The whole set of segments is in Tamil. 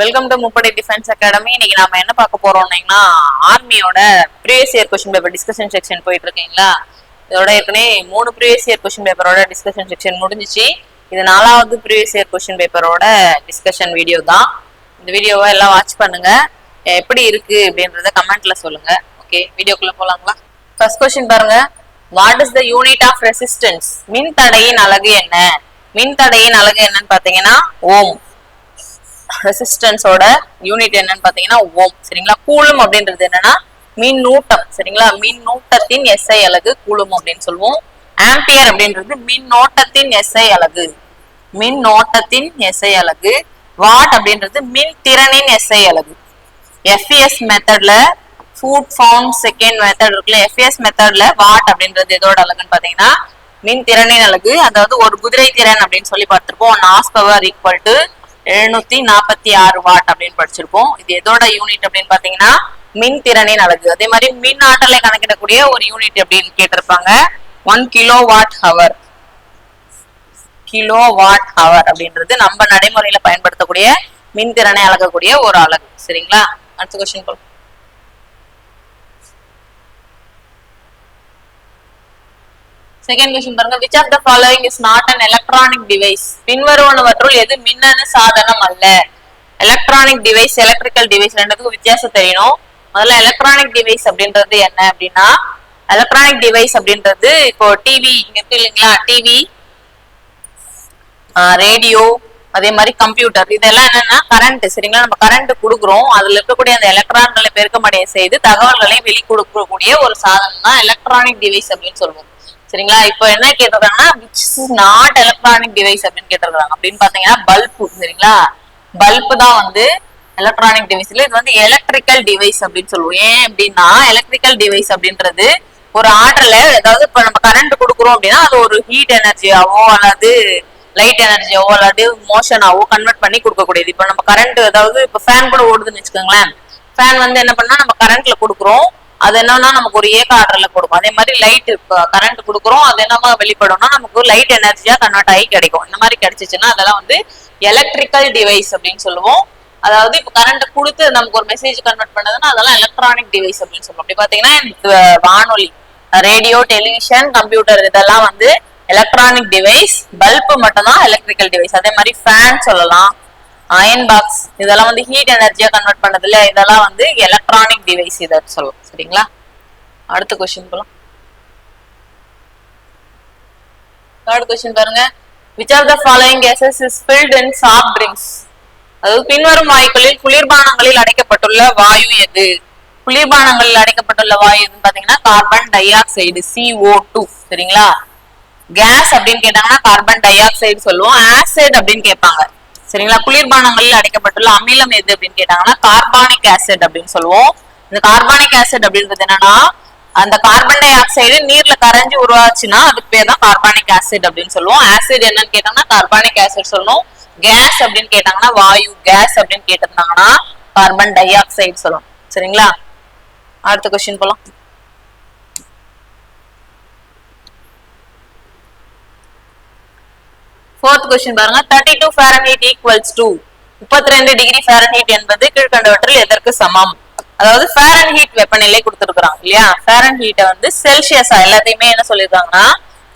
வெல்கம் டு முப்படை டிஃபென்ஸ் அகாடமி இன்னைக்கு நாம என்ன பார்க்க போறோம்னா ஆர்மியோட previous year question paper discussion section போயிட்டு இருக்கீங்களா இதோட ஏற்கனவே மூணு ப்ரீவியஸ் இயர் கொஸ்டின் பேப்பரோட டிஸ்கஷன் செக்ஷன் முடிஞ்சிச்சு. இது நாலாவது ப்ரீவியஸ் இயர் கொஸ்டின் பேப்பரோட டிஸ்கஷன் வீடியோ தான். இந்த வீடியோவை எல்லாம் வாட்ச் பண்ணுங்க. எப்படி இருக்கு அப்படின்றத கமெண்ட்ல சொல்லுங்க. ஓகே வீடியோக்குள்ள போலாங்களா? ஃபர்ஸ்ட் கொஸ்டின் பாருங்க. What is the unit of resistance மின் தடையின் அழகு என்ன? மின் தடையின் அழகு என்னன்னு பாத்தீங்கன்னா ஓம். ரெசிஸ்டன்ஸோட யூனிட் என்னன்னு பாத்தீங்கன்னா ஓம். சரிங்களா? கூலும் அப்படின்றது என்னன்னா மின் நூட்டம் சரிங்களா? மின் நூட்டத்தின் எஸ்ஐ அலகு கூலும் அப்படின்னு சொல்லுவோம். ஆம்பியர் அப்படின்றது மின் நோட்டத்தின் எஸ்ஐ அலகு. மின் நோட்டத்தின் எஸ்ஐ அலகு. வாட் அப்படின்றது மின் திறனின் எஸ்ஐ அலகு. எஃப்இஎஸ் மெத்தட்ல ஃபுட் ஃபவுண்ட் செகண்ட் மெத்தட் இருக்குல்ல? எஃப்எஸ் மெத்தட்ல வாட் அப்படின்றது எதோட அழகுன்னு பாத்தீங்கன்னா மின் திறனின் அழகு அதாவது ஒரு குதிரை திறன் அப்படின்னு சொல்லி பார்த்திருப்போம். One horse power equal to எழுநூத்தி நாற்பத்தி ஆறு வாட் அப்படின்னு படிச்சிருப்போம். இது எதோட யூனிட் அப்படின்னு பாத்தீங்கன்னா மின் திறனின் அழகு அதே மாதிரி மின் ஆற்றலை கணக்கிடக்கூடிய ஒரு யூனிட் அப்படின்னு கேட்டிருப்பாங்க. One kilo watt hour kilo watt hour அப்படின்றது நம்ம நடைமுறையில பயன்படுத்தக்கூடிய மின் திறனை அளக்கக்கூடிய ஒரு அலகு. சரிங்களா? அடுத்த கொஸ்டின் செகண்ட் கொஸ்டின் பாருங்க. Which of the following is not an electronic device பின்வருவனவற்றுள் எது மின்னணு சாதனம் அல்ல? எலக்ட்ரானிக் டிவைஸ் எலக்ட்ரிக்கல் டிவைஸ் ரெண்டுக்கும் வித்தியாசம் தெரியணும். முதல்ல எலக்ட்ரானிக் டிவைஸ் அப்படின்றது என்ன அப்படின்னா எலக்ட்ரானிக் டிவைஸ் அப்படின்றது இப்போ டிவி இங்க இருக்கு இல்லைங்களா? டிவி ரேடியோ அதே மாதிரி கம்ப்யூட்டர் இதெல்லாம் என்னன்னா கரண்ட் சரிங்களா? நம்ம கரண்ட் கொடுக்குறோம். அதுல இருக்கக்கூடிய அந்த எலக்ட்ரான்களை பெருக்கமடைய செய்து தகவல்களை வெளி கொடுக்கக்கூடிய ஒரு சாதனம் தான் எலக்ட்ரானிக் டிவைஸ் அப்படின்னு சொல்லுவோம். சரிங்களா? இப்போ என்ன கேட்டிருக்காங்கன்னா which is not electronic device அப்படின்னு கேட்டிருக்காங்க. அப்படின்னு பாத்தீங்கன்னா பல்பு சரிங்களா? பல்பு தான் வந்து எலக்ட்ரானிக் டிவைஸ்ல இது வந்து எலக்ட்ரிக்கல் டிவைஸ் அப்படின்னு சொல்லுவோம். ஏன் அப்படின்னா எலக்ட்ரிக்கல் டிவைஸ் அப்படின்றது ஒரு ஆற்றல ஏதாவது இப்ப நம்ம கரண்ட் கொடுக்குறோம் அப்படின்னா அது ஒரு ஹீட் எனர்ஜியாவோ அல்லது லைட் எனர்ஜியாவோ அல்லது மோஷனாவோ கன்வெர்ட் பண்ணி கொடுக்கக்கூடியது. இப்போ நம்ம கரண்ட் அதாவது இப்போ ஃபேன் கூட ஓடுதுன்னு வச்சுக்கோங்களேன். ஃபேன் வந்து என்ன பண்ணா நம்ம கரண்ட்ல கொடுக்குறோம். அது என்னன்னா நமக்கு ஒரு ஏக ஆர்டர்ல கொடுக்கும். அதே மாதிரி லைட் கரண்ட் கொடுக்குறோம். அது என்னமா வெளிப்படும்னா நமக்கு லைட் எனர்ஜியா கன்வெர்ட் ஆகி கிடைக்கும். இந்த மாதிரி கிடைச்சிச்சுன்னா அதெல்லாம் வந்து எலக்ட்ரிக்கல் டிவைஸ் அப்படின்னு சொல்லுவோம். அதாவது இப்போ கரண்ட் கொடுத்து நமக்கு ஒரு மெசேஜ் கன்வெர்ட் பண்ணதுன்னா அதெல்லாம் எலக்ட்ரானிக் டிவைஸ் அப்படின்னு சொல்லுவோம். அப்படி பாத்தீங்கன்னா வானொலி ரேடியோ டெலிவிஷன் கம்ப்யூட்டர் இதெல்லாம் வந்து எலக்ட்ரானிக் டிவைஸ் பல்பு மட்டும்தான் எலக்ட்ரிக்கல் டிவைஸ் அதே மாதிரி ஃபேன் சொல்லலாம். அயன் பாக்ஸ் இதெல்லாம் வந்து ஹீட் எனர்ஜியா கன்வெர்ட் பண்ணதுல இதெல்லாம் வந்து எலக்ட்ரானிக் டிவைஸ் இதை சொல்லும். சரிங்களா? அடுத்த கொஸ்டின் போலாம். தேர்ட் கொஸ்டின் பாருங்க. Which of the following gases is filled in soft drinks அதாவது பின்வரும் வாயுக்களில் குளிர்பானங்களில் அடைக்கப்பட்டுள்ள வாயு எது? குளிர்பானங்களில் அடைக்கப்பட்டுள்ள வாயு எதுன்னு பாத்தீங்கன்னா carbon dioxide CO two சரிங்களா? கேஸ் அப்படின்னு கேட்டாங்கன்னா கார்பன் டை ஆக்சைடு சொல்லுவோம். ஆசிட் அப்படின்னு கேட்பாங்க. சரிங்களா? குளிர்பானங்களில் அடைக்கப்பட்டுள்ள அமிலம் எது அப்படின்னு கேட்டாங்கன்னா கார்பானிக் ஆசிட் அப்படின்னு சொல்லுவோம். இந்த கார்பானிக் ஆசிட் அப்படின்றது என்னன்னா அந்த கார்பன் டை ஆக்சைடு நீர்ல கரைஞ்சு உருவாச்சுன்னா அதுக்கு பேர் தான் கார்பானிக் ஆசிட் அப்படின்னு சொல்லுவோம். ஆசிட் என்னன்னு கேட்டாங்கன்னா கார்பானிக் ஆசிட் சொல்லணும். கேஸ் அப்படின்னு கேட்டாங்கன்னா வாயு கேஸ் அப்படின்னு கேட்டிருந்தாங்கன்னா கார்பன் டை ஆக்சைடு சொல்லணும். சரிங்களா? அடுத்த கொஸ்டின் போலாம். ஃபோர்த் கொஸ்டின் பாருங்க. Thirty two Fahrenheit equals to முப்பத்தி ரெண்டு டிகிரி ஃபேரன்ஹீட் என்பது கீழ்கண்டவற்றில் எதற்கு சமம்? அதாவது ஃபேரன்ஹீட் வெப்பநிலை கொடுத்துருக்குறாங்க இல்லையா? ஃபேரன்ஹீட்டை வந்து செல்சியஸா எல்லாத்தையுமே என்ன சொல்லியிருக்காங்கன்னா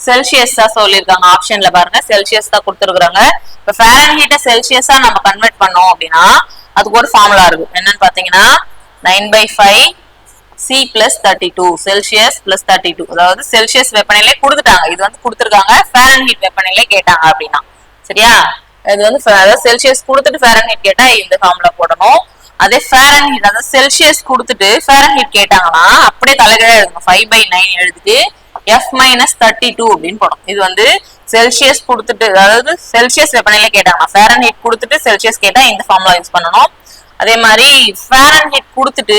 செல்சியஸ் தான் சொல்லியிருக்காங்க ஆப்ஷன்ல பாருங்க. செல்சியஸ் தான் கொடுத்துருக்காங்க இப்ப ஃபேரன்ஹீட்டை செல்சியஸா நம்ம கன்வெர்ட் பண்ணோம் அப்படின்னா அதுக்கு ஒரு ஃபார்முலா இருக்கு. என்னன்னு பாத்தீங்கன்னா nine by five C plus thirty two Celsius plus thirty two அதாவது செல்சியஸ் வெப்பநிலை கொடுத்துட்டாங்க. இது வந்து கொடுத்துருக்காங்க. ஃபேரன்ஹீட் வெப்பநிலை கேட்டாங்க அப்படின்னா. சரியா? இது வந்து அதாவது செல்சியஸ் கொடுத்துட்டு ஃபேரன்ஹீட் கேட்டா இந்த ஃபார்ம்ல போடணும். அதே ஃபேரன்ஹீட் அதாவது செல்சியஸ் கொடுத்துட்டு ஃபேரன்ஹீட் கேட்டாங்கன்னா அப்படியே தலைகீழ எழுதணும் ஃபைவ் பை நைன் எழுதிட்டு எஃப் மைனஸ் தேர்ட்டி டூ அப்படின்னு போடும் இது வந்து செல்சியஸ் கொடுத்துட்டு அதாவது செல்சியஸ் வெப்பநிலை கேட்டாங்கன்னா ஃபேரன்ஹீட் கொடுத்துட்டு செல்சியஸ் கேட்டா இந்த ஃபார்ம்ல யூஸ் பண்ணணும். அதே மாதிரி ஃபேரன்ஹீட் கொடுத்துட்டு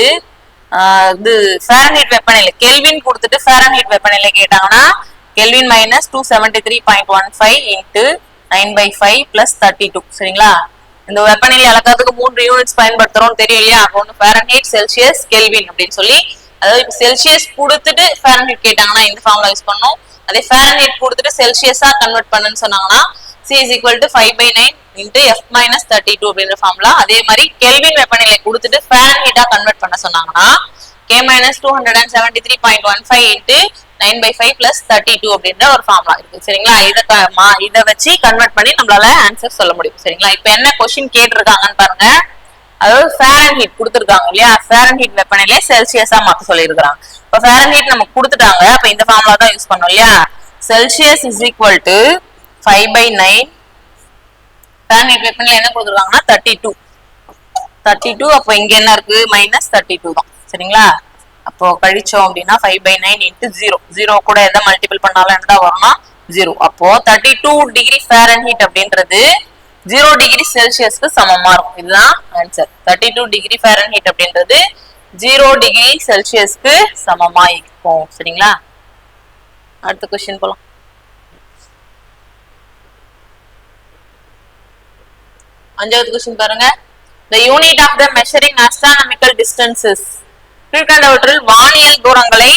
இது ஃபேரன்ஹீட் வெப்பநிலை. கெல்வின் கொடுத்துட்டு ஃபேரன்ஹீட் வெப்பநிலை கேட்டாங்கன்னா Kelvin minus two seventy three point one five into nine by five plus thirty two சரிங்களா? இந்த வெப்பநிலை அளக்கிறதுக்கு மூன்று யூனிட்ஸ் பயன்படுத்துறோம் தெரியும் இல்லையா? ஒன்று ஃபேரன்ஹீட் செல்சியஸ் கெல்வின் அப்படின்னு சொல்லி அதாவது இப்போ செல்சியஸ் கொடுத்துட்டு ஃபேரன்ஹீட் கேட்டாங்கன்னா இந்த ஃபார்முலா யூஸ் பண்ணணும் அதே ஃபேரன்ஹீட் கொடுத்துட்டு செல்சியஸா கன்வெர்ட் பண்ணுன்னு சொன்னாங்கன்னா C is equal to five by nine into F minus thirty two அப்படின்ற ஃபார்ம்ல அதே மாதிரி கெல்வின் வெப்பநிலை கொடுத்துட்டு ஃபேன் ஹீட்டா கன்வெர்ட் பண்ண சொன்னாங்கன்னா K minus two hundred and seventy three point one five into nine by five plus thirty two அப்படின்ற ஒரு ஃபார்ம்லாம் இருக்கு. சரிங்களா? இதை மா- இதை வச்சு கன்வெர்ட் பண்ணி நம்மளால ஆன்சர் சொல்ல முடியும். சரிங்களா? இப்போ என்ன கொஸ்டின் கேட்டிருக்காங்கன்னு பாருங்க. அதாவது ஃபேரன் ஹீட் கொடுத்துருக்காங்க இல்லையா? ஃபேரன் ஹீட் வெப்பநிலையை செல்சியஸா மாத்த சொல்லியிருக்காங்க இப்போ ஃபேரன் ஹீட் நமக்கு கொடுத்துட்டாங்க. அப்ப இந்த ஃபார்முலா தான் யூஸ் பண்ணோம் இல்லையா? Celsius is equal to five by nine Fahrenheit என்ன கொடுத்துருக்காங்கன்னா தேர்ட்டி டூ தேர்ட்டி டூ அப்போ இங்க என்ன இருக்கு? மைனஸ் தேர்ட்டி டூ தான். சரிங்களா? அப்போ கழிச்சோம் அப்படின்னா five by nine into zero zero கூட எதை மல்டிபிள் பண்ணாலும் என்ன வரும்னா ஜீரோ அப்போ thirty two degree Fahrenheit அப்படின்றது ஜீரோ டிகிரி செல்சியஸ்க்கு சமமா இருக்கும். இதுதான் answer thirty two degree Fahrenheit அப்படின்றது ஜீரோ டிகிரி செல்சியஸ்க்கு சமமா இருக்கும் சரிங்களா? அடுத்த கொஸ்டின் போலாம். அஞ்சாவது கொஸ்டின் பாருங்க. The unit of the measuring astronomical distances கீழ்கண்டவற்றில் வானியல் தூரங்களை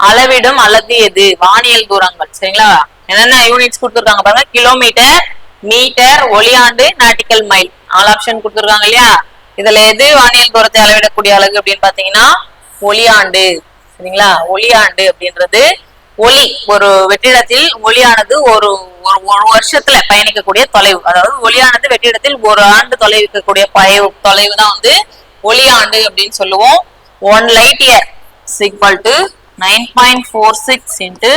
அளவிடும் அலகு எது? வானியல் தூரங்கள். சரிங்களா? என்னென்ன யூனிட்ஸ் கொடுத்துருக்காங்க பாருங்க? கிலோமீட்டர் மீட்டர் ஒளியாண்டு நாட்டிக்கல் மைல் நாலு ஆப்ஷன் கொடுத்துருக்காங்க இல்லையா? இதுல எது வானியல் தூரத்தை அளவிடக்கூடிய அலகு அப்படின்னு பாத்தீங்கன்னா ஒளியாண்டு. சரிங்களா? ஒளியாண்டு அப்படின்றது ஒளி ஒரு வெற்றிடத்தில் ஒளியானது ஒரு ஒரு ஒரு வருஷத்துல பயணிக்கக்கூடிய தொலைவு. அதாவது ஒளியானது வெற்றிடத்தில் ஒரு ஆண்டு தொலைவிக்கக்கூடிய பயவு தொலைவு தான் வந்து ஒளியாண்டு அப்படின்னு சொல்லுவோம். One light year equal to nine point four six into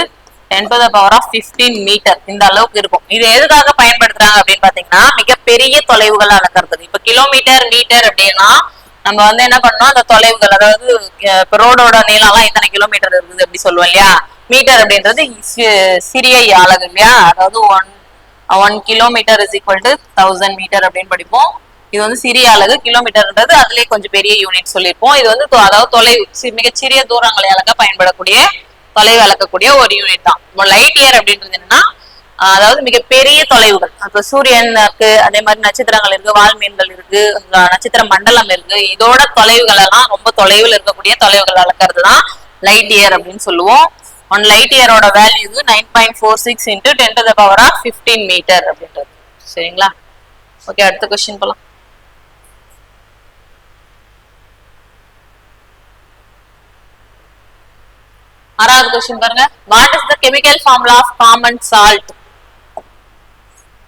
ten to the power of fifteen metre இந்த அளவுக்கு இருக்கும். இது எதுக்காக பயன்படுத்துறாங்க அப்படின்னு பாத்தீங்கன்னா மிகப்பெரிய தொலைவுகள் அளக்கிறதுக்கு இப்ப கிலோமீட்டர் மீட்டர் அப்படின்னா நம்ம வந்து என்ன பண்ணோம்? அந்த தொலைவுகள் அதாவது இப்போ ரோடோட நீளம்லாம் இத்தனை கிலோமீட்டர் இருக்குது அப்படி சொல்லுவோம் இல்லையா? மீட்டர் அப்படின்றது சிறிய அழகு இல்லையா? அதாவது one one kilometre is equal to thousand metre அப்படின்னு படிப்போம். இது வந்து சிறிய அலகு கிலோமீட்டர்ன்றது அதுலயே கொஞ்சம் பெரிய யூனிட் சொல்லியிருப்போம். இது வந்து அதாவது தொலைவு மிக மிகச்சிறிய தூரங்களை அளக்க பயன்படக்கூடிய தொலைவு அளக்கக்கூடிய ஒரு யூனிட் தான். லைட் இயர் அப்படின்றது என்னன்னா அதாவது மிகப்பெரிய தொலைவுகள். அப்ப சூரியன் அதே மாதிரி நட்சத்திரங்கள் இருக்கு வால்மீன்கள் இருக்கு நட்சத்திர மண்டலம் இருக்கு. இதோட தொலைவுகள் எல்லாம் ரொம்ப தொலைவில் இருக்கக்கூடிய தொலைவுகள் அளக்கிறது தான் லைட் இயர் அப்படின்னு சொல்லுவோம். One light இயரோட value nine point four six into ten to the power of fifteen metre அப்படின்றது. சரிங்களா? ஓகே அடுத்த கொஸ்டின் போலாம். ஆறாவது கொஸ்டின் பாருங்க. What is the chemical formula of common salt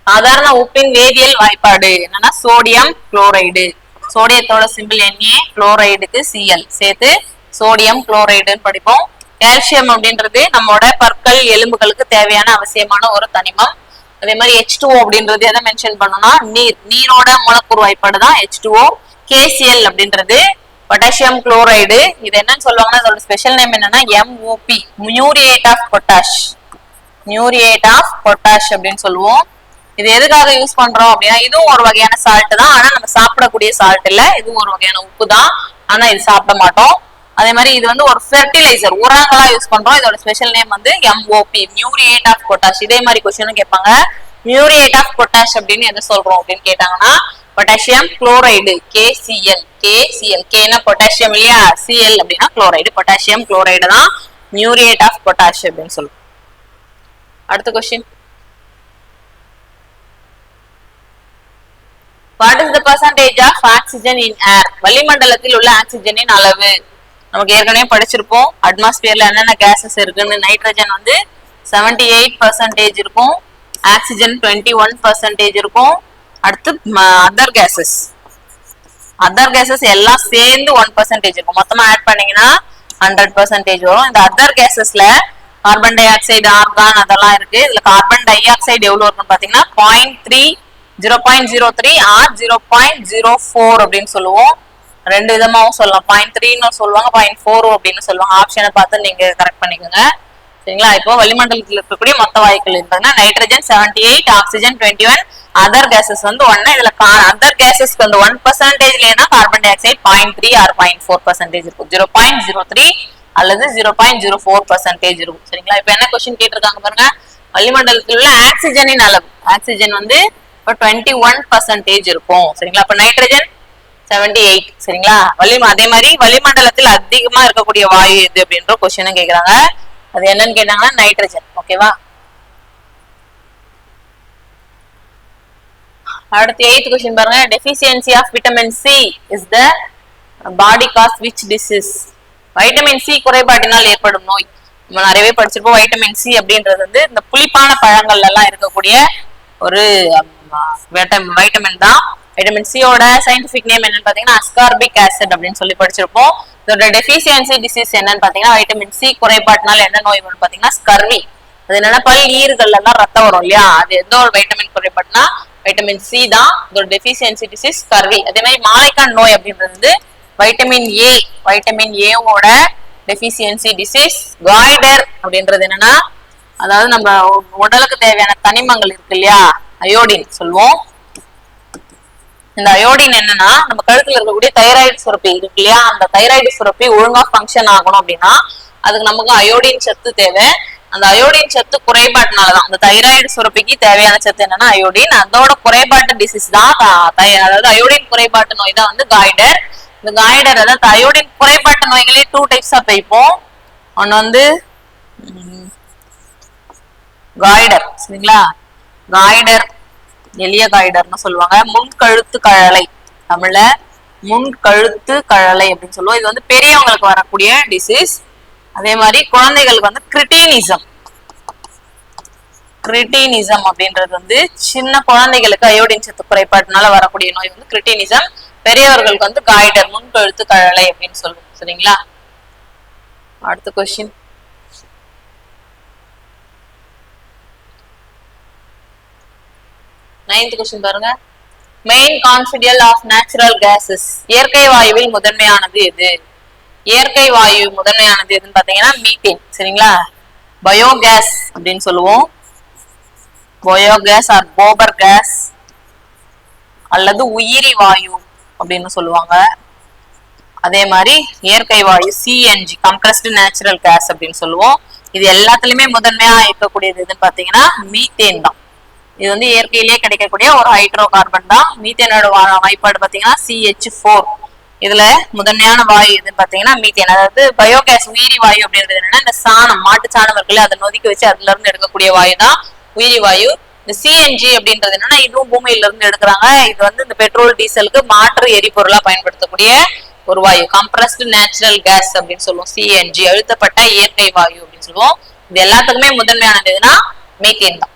சாதாரண உப்பின் வேதியியல் வாய்ப்பாடு என்னன்னா சோடியம் குளோரைடு சோடியத்தோட சிம்பிள் Na குளோரைடுக்கு சிஎல் சேர்த்து சோடியம் குளோரைடுன்னு படிப்போம். கால்சியம் அப்படின்றது நம்மளோட பற்கள் எலும்புகளுக்கு தேவையான அவசியமான ஒரு தனிமம். அதே மாதிரி ஹெச் டூ அப்படின்றது எதை மென்ஷன் பண்ணோம்னா நீர் நீரோட மூலக்கூறு வாய்ப்பாடு தான் ஹெச் டூ கேசிஎல் அப்படின்றது பொட்டாசியம் குளோரைடு இது என்னன்னு சொல்லுவாங்கன்னா அதோட ஸ்பெஷல் நேம் என்னன்னா MOP muriate of potash muriate of potash அப்படின்னு சொல்லுவோம். இது எதுக்காக யூஸ் பண்றோம் அப்படின்னா இதுவும் ஒரு வகையான சால்ட் தான். ஆனா நம்ம சாப்பிடக்கூடிய சால்ட் இல்ல. இதுவும் ஒரு வகையான உப்பு தான். ஆனா இது சாப்பிட மாட்டோம். அதே மாதிரி இது வந்து ஒரு ஃபெர்டிலைசர் உரங்களா யூஸ் பண்றோம். இதோட ஸ்பெஷல் நேம் வந்து எம்ஓபி மியூரியேட் ஆஃப் பொட்டாஷ் இதே மாதிரி கொஸ்டினும் கேட்பாங்க. மியூரியேட் ஆஃப் பொட்டாஷ் அப்படின்னு என்ன சொல்றோம் அப்படின்னு கேட்டாங்கன்னா பொட்டாசியம் குளோரைடு கேசிஎல் கேசிஎல் கேனா பொட்டாசியம் இல்லையா? சிஎல் அப்படின்னா குளோரைடு பொட்டாசியம் குளோரைடு தான் மியூரியேட் ஆஃப் பொட்டாஷ் அப்படின்னு சொல்லுவோம். அடுத்த question what is the percentage of oxygen in air வளிமண்டலத்தில் உள்ள ஆக்சிஜனின் அளவு. நமக்கு ஏற்கனவே படிச்சிருப்போம். அட்மாஸ்பியர்ல என்னென்ன கேசஸ் இருக்குன்னு. நைட்ரஜன் வந்து 78% எயிட் பர்சன்டேஜ் இருக்கும். ஆக்சிஜன் டுவெண்ட்டி ஒன் பர்சன்டேஜ் இருக்கும். அடுத்து அதர் கேசஸ் அதர் கேசஸ் எல்லாம் சேர்ந்து ஒன் பர்சன்டேஜ் இருக்கும். மொத்தமா ஆட் பண்ணீங்கன்னா ஹண்ட்ரட் பர்சன்டேஜ் வரும். இந்த அதர் கேசஸ்ல கார்பன் டை ஆக்சைடு ஆர்கான் அதெல்லாம் இருக்கு. இதுல கார்பன் டை ஆக்சைடு எவ்வளவு இருக்குன்னு பாத்தீங்கன்னா point three zero point zero three or zero point zero four அப்படின்னு சொல்லுவோம். ரெண்டு விதமாகவும் சொல்லலாம். பாயிண்ட் த்ரீன்னு சொல்லுவாங்க பாயிண்ட் ஃபோர் அப்படின்னு சொல்லுவாங்க. ஆப்ஷனை பார்த்து நீங்க கரெக்ட் பண்ணிக்கோங்க. சரிங்களா? இப்போ வளிமண்டலத்தில் இருக்கக்கூடிய மொத்த வாயுக்கள் இருந்ததுன்னா nitrogen seventy eight oxygen twenty one other gases வந்து ஒன்னு இதுல அதர் கேசஸ்க்கு வந்து one பர்சன்டேஜ்லனா carbon dioxide point three or point four percentage இருக்கும். ஜீரோ பாயிண்ட் ஜீரோ த்ரீ அல்லது zero point zero four percentage இருக்கும். சரிங்களா? இப்போ என்ன கொஸ்டின் கேட்டிருக்காங்க பாருங்க. வளிமண்டலத்தில் உள்ள ஆக்சிஜனின் அளவு. ஆக்சிஜன் வந்து இப்போ டுவெண்ட்டி ஒன் பர்சன்டேஜ் இருக்கும். சரிங்களா? அப்ப நைட்ரஜன் செவன்டி எயிட் சரிங்களா வளிம அதே மாதிரி வளிமண்டலத்தில் அதிகமா இருக்கக்கூடிய வாயு எது அப்படின்ற கொஸ்டினும் கேக்குறாங்க. அது என்னன்னு கேட்டாங்கன்னா நைட்ரஜன் ஓகேவா அடுத்து எயித் கொஸ்டின் பாருங்க. Deficiency of vitamin C is the body causes which disease vitamin C குறைபாட்டினால் ஏற்படும் நோய். நம்ம நிறையவே படிச்சிருப்போம். வைட்டமின் சி அப்படின்றது வந்து இந்த புளிப்பான பழங்கள்ல எல்லாம் இருக்கக்கூடிய ஒரு வைட்டமின் தான். வைட்டமின் சியோட சயின்டிபிக் நேம் என்னன்னு பாத்தீங்கன்னா அஸ்கார்பிக் ஆசிட் அப்படின்னு சொல்லி படிச்சிருப்போம். இதோட டெஃபிஷியன்சி டிசீஸ் என்னன்னு பாத்தீங்கன்னா வைட்டமின் சி குறைபாட்டினால என்ன நோய் வரும்னு பாத்தீங்கன்னா ஸ்கர்வி அது என்னன்னா பல் ஈர்கள் எல்லாம் ரத்தம் வரும் இல்லையா? அது எந்த ஒரு வைட்டமின் குறைபாடுனா வைட்டமின் சி தான். இதோட டெஃபிஷியன்சி டிசீஸ் ஸ்கர்வி அதே மாதிரி மாலைக்கான் நோய் அப்படின்றது வந்து வைட்டமின் ஏ வைட்டமின் ஏவோட டெஃபிஷியன்சி டிசீஸ் காய்டர் அப்படின்றது என்னன்னா அதாவது நம்ம உடலுக்கு தேவையான தனிமங்கள் இருக்கு இல்லையா? அயோடின் சொல்லுவோம் இந்த அயோடின் என்னன்னா நம்ம கழுத்துல இருக்கக்கூடிய தைராய்டு சுரப்பி இருக்கு இல்லையா? அந்த தைராய்டு சுரப்பி ஒழுங்கா ஃபங்க்ஷன் ஆகணும் அப்படின்னா அதுக்கு நமக்கு அயோடின் சத்து தேவை. அந்த அயோடின் சத்து குறைபாட்டினாலதான். அந்த தைராய்டு சுரப்பிக்கு தேவையான சத்து என்னன்னா அயோடின். அதோட குறைபாட்டு டிசீஸ் தான் அதாவது அயோடின் குறைபாட்டு நோய் தான் வந்து காய்டர். இந்த காய்டர் அதாவது அயோடின் குறைபாட்டு நோய்களே டூ டைப்ஸா பிரிப்போம். ஒன்னு வந்து காய்டர் சரிங்களா? காய்டர் எளிய காய்டர்னு சொல்லுவாங்க. முன்கழுத்து கழலை. தமிழ்ல முன்கழுத்து கழலை அப்படின்னு சொல்லுவோம். இது வந்து பெரியவங்களுக்கு வரக்கூடிய டிசீஸ் அதே மாதிரி குழந்தைகளுக்கு வந்து கிரிட்டினிசம் கிரிட்டினிசம் அப்படின்றது வந்து சின்ன குழந்தைகளுக்கு அயோடின் சத்து குறைபாட்டினால வரக்கூடிய நோய் வந்து கிரிட்டினிசம் பெரியவர்களுக்கு வந்து காய்டர் முன்கழுத்து கழலை அப்படின்னு சொல்லுவோம். சரிங்களா? அடுத்த கொஸ்டின் நைன்த் கொஸ்டின் பாருங்க. Main constituent of natural gases இயற்கை வாயுவில் முதன்மையானது எது? இயற்கை வாயு முதன்மையானது எதுன்னு பாத்தீங்கன்னா மீத்தேன் சரிங்களா? பயோகேஸ் அப்படின்னு சொல்லுவோம். பயோகேஸ் ஆர் கோபர் கேஸ் அல்லது உயிரி வாயு அப்படின்னு சொல்லுவாங்க. அதே மாதிரி இயற்கை வாயு சிஎன்ஜி கம்ப்ரஸ்டு நேச்சுரல் கேஸ் அப்படின்னு சொல்லுவோம். இது எல்லாத்துலயுமே முதன்மையா இருக்கக்கூடியது எதுன்னு பாத்தீங்கன்னா மீத்தேன் தான். இது வந்து இயற்கையிலேயே கிடைக்கக்கூடிய ஒரு ஹைட்ரோ கார்பன் தான். மீத்தேனோட வாய்ப்பாடு பாத்தீங்கன்னா சிஹெச் ஃபோர் இதுல முதன்மையான வாயு எதுன்னு பாத்தீங்கன்னா மீத்தேன். அதாவது பயோகேஸ் உயிரி வாயு அப்படின்றது என்னன்னா இந்த சாணம் மாட்டு சாணம் இருக்குல்ல அதை நொதிக்க வச்சு அதுல இருந்து எடுக்கக்கூடிய வாயு தான் உயிரி வாயு. இந்த சிஎன்ஜி அப்படின்றது என்னன்னா இதுவும் பூமியில இருந்து எடுக்கிறாங்க. இது வந்து இந்த பெட்ரோல் டீசலுக்கு மாற்று எரிபொருளா பயன்படுத்தக்கூடிய ஒரு வாயு. கம்ப்ரஸ்டு நேச்சுரல் கேஸ் அப்படின்னு சொல்லுவோம். சிஎன்ஜி அழுத்தப்பட்ட இயற்கை வாயு அப்படின்னு சொல்லுவோம். இது எல்லாத்துக்குமே முதன்மையானது எதுனா மீத்தேன் தான்.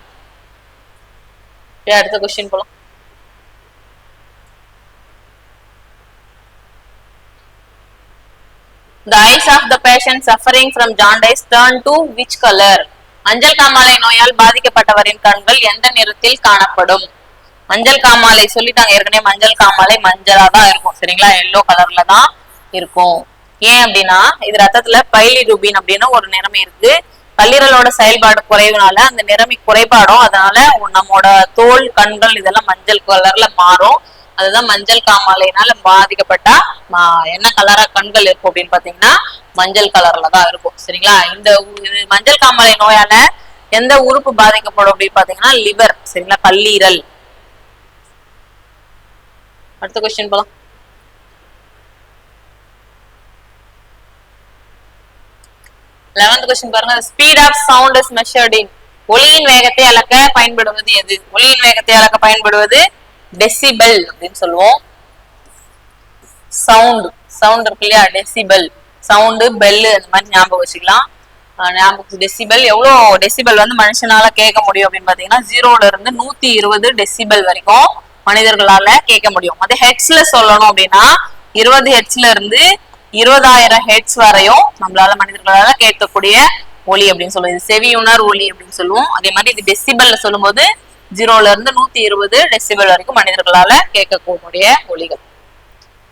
அடுத்த கொஸ்டின் போலாம். The eyes of the patient suffering from jaundice turn to which color? மஞ்சள் காமாலை நோயால் பாதிக்கப்பட்டவரின் கண்கள் எந்த நிறத்தில் காணப்படும்? மஞ்சள் காமாலை சொல்லிட்டாங்க ஏற்கனவே மஞ்சள் காமாலை மஞ்சளா தான் இருக்கும். சரிங்களா? எல்லோ கலர்ல தான் இருக்கும். ஏன் அப்படின்னா இது ரத்தத்துல பைலி ரூபின் அப்படின்னு ஒரு நிறமை இருக்கு. கல்லீரலோட செயல்பாடு குறைவுனால அந்த நிறமி குறைபாடும் அதனால நம்மோட தோல் கண்கள் இதெல்லாம் மஞ்சள் கலர்ல மாறும். அதுதான் மஞ்சள் காமாலையினால பாதிக்கப்பட்டா என்ன கலரா கண்கள் இருக்கும் அப்படின்னு பாத்தீங்கன்னா மஞ்சள் கலர்ல தான் இருக்கும். சரிங்களா? இந்த இது மஞ்சள் காமாலை நோயால எந்த உறுப்பு பாதிக்கப்படும் அப்படின்னு பாத்தீங்கன்னா லிவர் சரிங்களா? கல்லீரல் அடுத்த கொஸ்டின் போலாம். லெவன்த் கொஸ்டின் பாருங்க. Speed of sound is measured in ஒளியின் வேகத்தை அளக்க பயன்படுவது எது? ஒளியின் வேகத்தை அளக்க பயன்படுவது டெசிபல் அப்படின்னு சொல்லுவோம். சவுண்ட் சவுண்ட் இருக்கு இல்லையா? டெசிபல் சவுண்டு பெல்லு அந்த மாதிரி ஞாபகம் வச்சுக்கலாம். ஞாபகம் டெசிபல் எவ்வளோ டெசிபல் வந்து மனுஷனால கேட்க முடியும் அப்படின்னு பாத்தீங்கன்னா ஜீரோல இருந்து நூத்தி இருபது டெசிபல் வரைக்கும் மனிதர்களால கேட்க முடியும். அதே ஹெட்ஸ்ல சொல்லணும் அப்படின்னா இருபது ஹெட்ஸ்ல இருந்து இருபதாயிரம் ஹெட்ஸ் வரையும் நம்மளால மனிதர்களால கேட்கக்கூடிய ஒலி அப்படின்னு சொல்லுவோம். இது செவியுணர் ஒலி அப்படின்னு சொல்லுவோம். அதே மாதிரி இது டெசிபல்ல சொல்லும்போது ஜீரோல இருந்து நூத்தி இருபது டெசிபல் வரைக்கும் மனிதர்களால கேட்கக்கூடிய ஒலிகள்.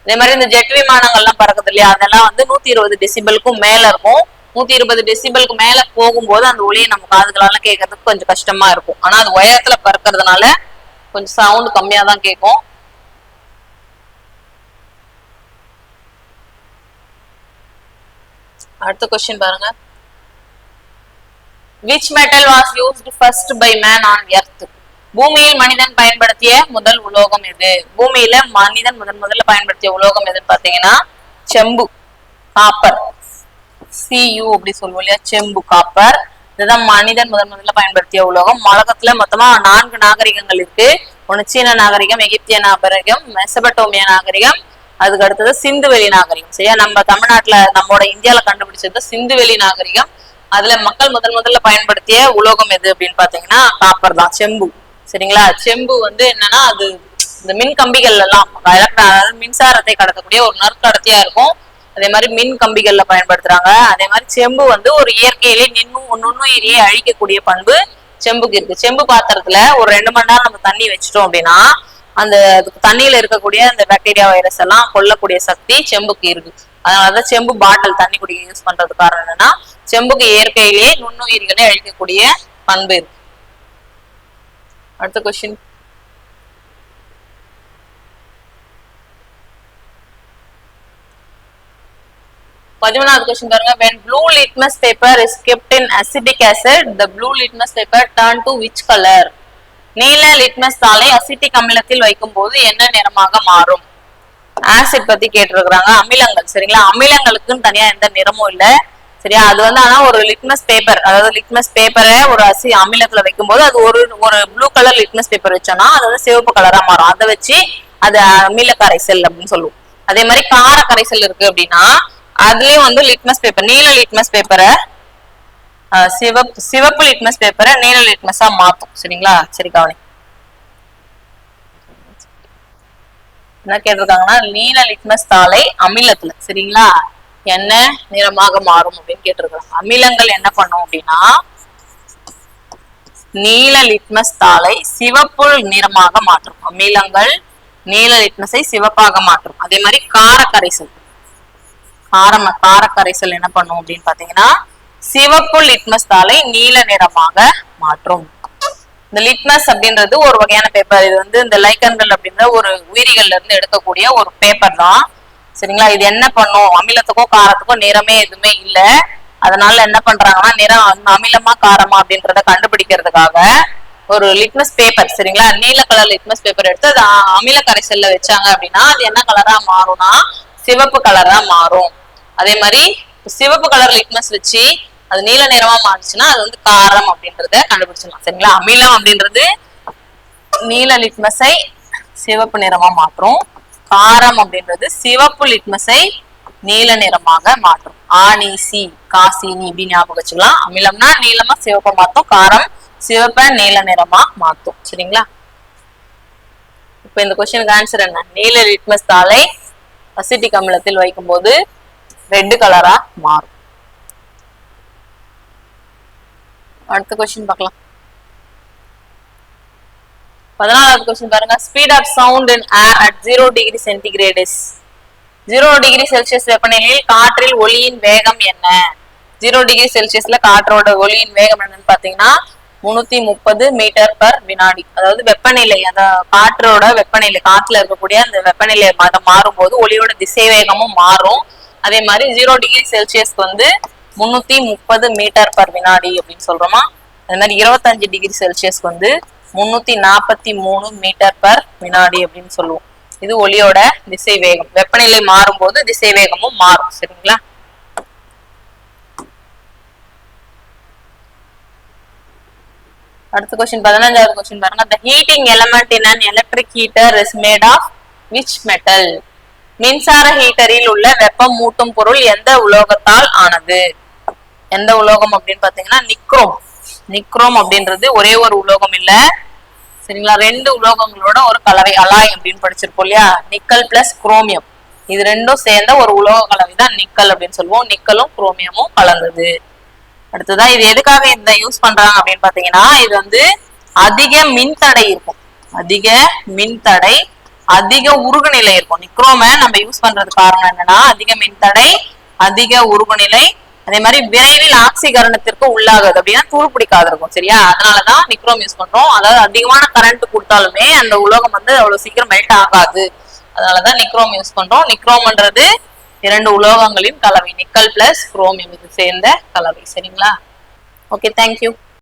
அதே மாதிரி இந்த ஜெட் விமானங்கள்லாம் பறக்குது இல்லையா? அதெல்லாம் வந்து நூத்தி இருபது டெசிபலுக்கும் மேல இருக்கும். நூத்தி இருபது டெசிபலுக்கு மேல போகும்போது அந்த ஒளியை நம்ம காதுகளால கேட்கறதுக்கு கொஞ்சம் கஷ்டமா இருக்கும். ஆனா அது உயரத்துல பறக்கறதுனால கொஞ்சம் சவுண்ட் கம்மியா தான் கேட்கும். அடுத்த கொஸ்டின் பாருங்க. Which metal was used first by man on earth பூமியில் மனிதன் பயன்படுத்திய முதல் உலோகம் எது? பூமியில மனிதன் முதன் முதல்ல பயன்படுத்திய உலோகம் எதுன்னு பாத்தீங்கன்னா செம்பு காப்பர் சியு அப்படி சொல்லுவோம் இல்லையா? செம்பு காப்பர் இதுதான் மனிதன் முதன் முதல்ல பயன்படுத்திய உலோகம். உலகத்துல மொத்தமா நான்கு நாகரிகங்கள் இருக்கு. ஒன்னு சீன நாகரிகம் எகிப்திய நாகரிகம் மெசபட்டோமிய நாகரிகம் அதுக்கு அடுத்தது சிந்து வெளி நாகரிகம். சரியா? நம்ம தமிழ்நாட்டுல நம்மளோட இந்தியால கண்டுபிடிச்சது சிந்து வெளி நாகரிகம். அதுல மக்கள் முதல் முதல்ல பயன்படுத்திய உலோகம் எது அப்படின்னு பாத்தீங்கன்னா காப்பர் தான் செம்பு. சரிங்களா? செம்பு வந்து என்னன்னா அது இந்த மின் கம்பிகள் எல்லாம் அதாவது மின்சாரத்தை கடத்தக்கூடிய ஒரு நற்கடத்தியா இருக்கும். அதே மாதிரி மின் கம்பிகள்ல பயன்படுத்துறாங்க. அதே மாதிரி செம்பு வந்து ஒரு இயற்கையிலே நின்னும் நுண்ணுயிரியை அழிக்கக்கூடிய பண்பு செம்புக்கு இருக்கு. செம்பு பாத்திரத்துல ஒரு ரெண்டு மணி நேரம் நம்ம தண்ணி வச்சிட்டோம் அப்படின்னா அந்த அதுக்கு தண்ணியில இருக்கக்கூடிய அந்த பாக்டீரியா வைரஸ் எல்லாம் கொல்லக்கூடிய சக்தி செம்புக்கு இருக்கு. அதனாலதான் செம்பு பாட்டில் தண்ணி குடிக்க யூஸ் பண்றது காரணம் என்னன்னா செம்புக்கு இயற்கையிலேயே நுண்ணுயிர்களை அழிக்கக்கூடிய பண்பு இருக்கு. அடுத்த கொஸ்டின் பதிமூணாவது கொஸ்டின் பாருங்க. When blue litmus paper is kept in acidic acid the blue litmus paper turn to which color? நீல லிட்மஸ் தாளை அசிட்டிக் அமிலத்தில் வைக்கும் போது என்ன நிறமாக மாறும்? ஆசிட் பத்தி கேட்டிருக்கிறாங்க. அமிலங்கள். சரிங்களா? அமிலங்களுக்குன்னு தனியா எந்த நிறமும் இல்ல. சரியா? அது வந்து ஆனா ஒரு லிட்மஸ் பேப்பர் அதாவது லிட்மஸ் பேப்பரை ஒரு அசி அமிலத்துல வைக்கும்போது அது ஒரு ஒரு ப்ளூ கலர் லிட்மஸ் பேப்பர் வச்சோம்னா அது வந்து சிவப்பு கலரா மாறும். அதை வச்சு அது அமில கரைசல் அப்படின்னு சொல்லுவோம். அதே மாதிரி கார கரைசல் இருக்கு அப்படின்னா அதுலயும் வந்து லிட்மஸ் பேப்பர் நீல லிட்மஸ் பேப்பரை சிவப்பு சிவப்பு லிட்மஸ் பேப்பரை நீல லிட்மஸா மாத்தும். சரிங்களா? சரி கவனி. என்ன கேட்டிருக்காங்கன்னா நீல லிட்மஸ் தாளை அமிலத்துல சரிங்களா? என்ன நிறமாக மாறும் அப்படின்னு கேட்டிருக்காங்க. அமிலங்கள் என்ன பண்ணும் அப்படின்னா நீல லிட்மஸ் தாளை சிவப்பு நிறமாக மாற்றும். அமிலங்கள் நீல லிட்மஸை சிவப்பாக மாற்றும். அதே மாதிரி காரக்கரைசல். காரம் காரக்கரைசல் என்ன பண்ணும் அப்படின்னு பாத்தீங்கன்னா சிவப்பு லிட்மஸ் தாளை நீல நிறமாக மாற்றும். இந்த லிட்மஸ் அப்படின்றது ஒரு வகையான பேப்பர் இது வந்து இந்த லைக்கன்கள் அப்படின்ற ஒரு உயிரிகள்ல இருந்து எடுக்கக்கூடிய ஒரு பேப்பர் தான். சரிங்களா? இது என்ன பண்ணும்? அமிலத்துக்கோ காரத்துக்கும் நிறமே எதுவுமே இல்லை. அதனால என்ன பண்றாங்கன்னா நிறம் அமிலமா காரமா அப்படின்றத கண்டுபிடிக்கிறதுக்காக ஒரு லிட்மஸ் பேப்பர் சரிங்களா? நீல கலர் லிட்மஸ் பேப்பர் எடுத்து அது அமில கரைசல்ல வச்சாங்க அப்படின்னா அது என்ன கலரா மாறும்னா சிவப்பு கலரா மாறும். அதே மாதிரி சிவப்பு கலர் லிட்மஸ் வச்சு அது நீல நிறமா மாறுச்சுன்னா அது வந்து காரம் அப்படின்றத கண்டுபிடிச்சிடலாம். சரிங்களா? அமிலம் அப்படின்றது நீல லிட்மஸை சிவப்பு நிறமா மாற்றும். காரம் அப்படின்றது சிவப்பு லிட்மஸை நீல நிறமாக மாற்றும். ஆனி சி காசினி இப்படி ஞாபகம் வச்சுக்கலாம். அமிலம்னா நீளமா சிவப்பை மாத்தும் காரம் சிவப்ப நீல நிறமா மாத்தும் சரிங்களா? இப்ப இந்த கொஸ்டினுக்கு ஆன்சர் என்ன? நீல லிட்மஸ் தாளை அசிட்டிக் அமிலத்தில் வைக்கும்போது ரெட் கலரா மாறும். அடுத்த கொஸ்டின் பார்க்கலாம். பதினாலாவது கொஸ்டின் பாருங்க. Speed of sound in air at zero degree centigrade is zero degree Celsius வெப்பநிலையில் காற்றில் ஒளியின் வேகம் என்ன? ஜீரோ டிகிரி செல்சியஸ்ல காற்றோட ஒளியின் வேகம் என்னன்னு பாத்தீங்கன்னா முன்னூத்தி முப்பது மீட்டர் பர் வினாடி. அதாவது வெப்பநிலை அந்த காற்றோட வெப்பநிலை காற்றுல இருக்கக்கூடிய அந்த வெப்பநிலை மாதம் மாறும்போது ஒளியோட திசை வேகமும் மாறும். அதே மாதிரி ஜீரோ டிகிரி செல்சியஸ்க்கு வந்து முன்னூத்தி முப்பது மீட்டர் பர் வினாடி அப்படின்னு சொல்றோமா? அது மாதிரி இருபத்தஞ்சு டிகிரி செல்சியஸ் வந்து முன்னூத்தி நாற்பத்தி மூணு மீட்டர் பர் வினாடி அப்படின்னு சொல்லுவோம். இது ஒளியோட திசை வேகம் வெப்பநிலை மாறும்போது திசை வேகமும் மாறும். சரிங்களா? அடுத்த கொஸ்டின் பதினஞ்சாவது கொஸ்டின் பாருங்க. The heating element in an electric heater is made of which metal மின்சார ஹீட்டரில் உள்ள வெப்பம் மூட்டும் பொருள் எந்த உலோகத்தால் ஆனது? எந்த உலோகம் அப்படின்னு பாத்தீங்கன்னா நிக்ரோம். நிக்ரோம் அப்படின்றது ஒரே ஒரு உலோகம் இல்ல. சரிங்களா? ரெண்டு உலோகங்களோட ஒரு கலவை அலாய் அப்படின்னு படிச்சிருப்போம் இல்லையா? நிக்கல் பிளஸ் குரோமியம் இது ரெண்டும் சேர்ந்த ஒரு உலோக கலவை தான் நிக்கல் அப்படின்னு சொல்லுவோம். நிக்கலும் குரோமியமும் கலந்தது. அடுத்ததா இது எதுக்காக இந்த யூஸ் பண்றாங்க அப்படின்னு பாத்தீங்கன்னா இது வந்து அதிக மின்தடை இருக்கும். அதிக மின்தடை அதிக உருகுநிலை இருக்கும். நிக்ரோம நம்ம யூஸ் பண்றது காரணம் என்னன்னா அதிக மின்தடை அதிக உருகுநிலை அதே மாதிரி விரைவில் ஆக்சிகரணத்திற்கு உள்ளாகுது. அப்படின்னா தூள் பிடிக்காது இருக்கும் சரியா? அதனாலதான் நிக்ரோம் யூஸ் பண்றோம். அதாவது அதிகமான கரண்ட் கொடுத்தாலுமே அந்த உலோகம் வந்து அவ்வளவு சீக்கிரம் மெல்ட் ஆகாது. அதனாலதான் நிக்ரோம் யூஸ் பண்றோம். நிக்ரோம்ன்றது இரண்டு உலோகங்களின் கலவை. நிக்கல் பிளஸ் குரோமியம் இது சேர்ந்த கலவை சரிங்களா? Okay thank you